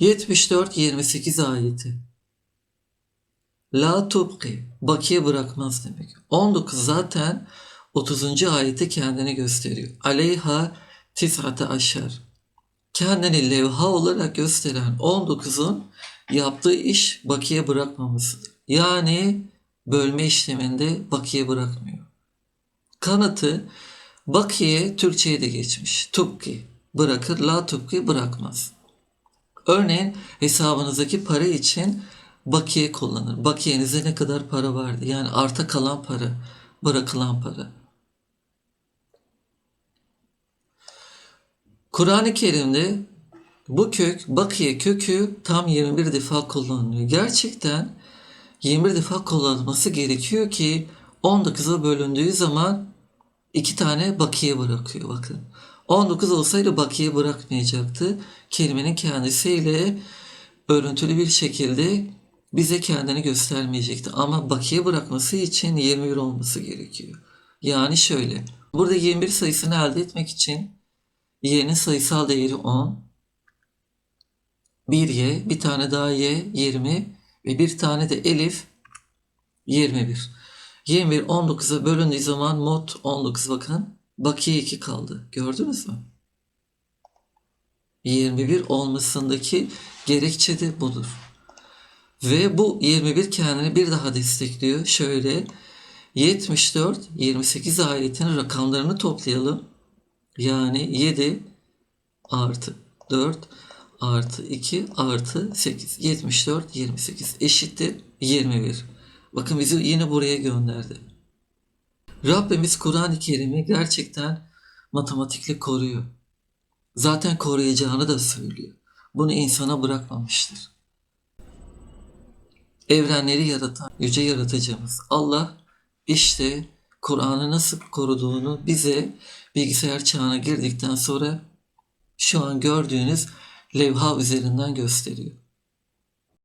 74-28 ayeti. La tubqi, bakiye bırakmaz demek. 19 zaten 30. ayeti kendini gösteriyor. Aleyha tis'ate aşer. Kendini levha olarak gösteren 19'un yaptığı iş bakiye bırakmamasıdır. Yani bölme işleminde bakiye bırakmıyor. Kanıtı bakiye Türkçe'ye de geçmiş. Tubki bırakır, la tubki bırakmaz. Örneğin hesabınızdaki para için bakiye kullanır. Bakiyenize ne kadar para vardı? Yani arta kalan para, bırakılan para. Kur'an-ı Kerim'de bu kök, bakiye kökü tam 21 defa kullanılıyor. Gerçekten 21 defa kullanılması gerekiyor ki 19'a bölündüğü zaman iki tane bakiye bırakıyor bakın. 19 olsaydı bakiye bırakmayacaktı. Kelimenin kendisiyle örüntülü bir şekilde bize kendini göstermeyecekti. Ama bakiye bırakması için 21 olması gerekiyor. Yani şöyle. Burada 21 sayısını elde etmek için y'nin sayısal değeri 10. Bir y, bir tane daha y 20 ve bir tane de elif 21. 21 19'a bölündüğü zaman mod 19 bakın. Bakiye 2 kaldı. Gördünüz mü? 21 olmasındaki gerekçe de budur. Ve bu 21 kendini bir daha destekliyor. Şöyle 74 28 ayetin rakamlarını toplayalım. Yani 7 artı 4 artı 2 artı 8. 74 28 eşittir 21. Bakın bizi yine buraya gönderdi. Rabbimiz Kur'an-ı Kerim'i gerçekten matematikle koruyor. Zaten koruyacağını da söylüyor. Bunu insana bırakmamıştır. Evrenleri yaratan yüce yaratıcımız Allah işte Kur'an'ı nasıl koruduğunu bize bilgisayar çağına girdikten sonra şu an gördüğünüz levha üzerinden gösteriyor.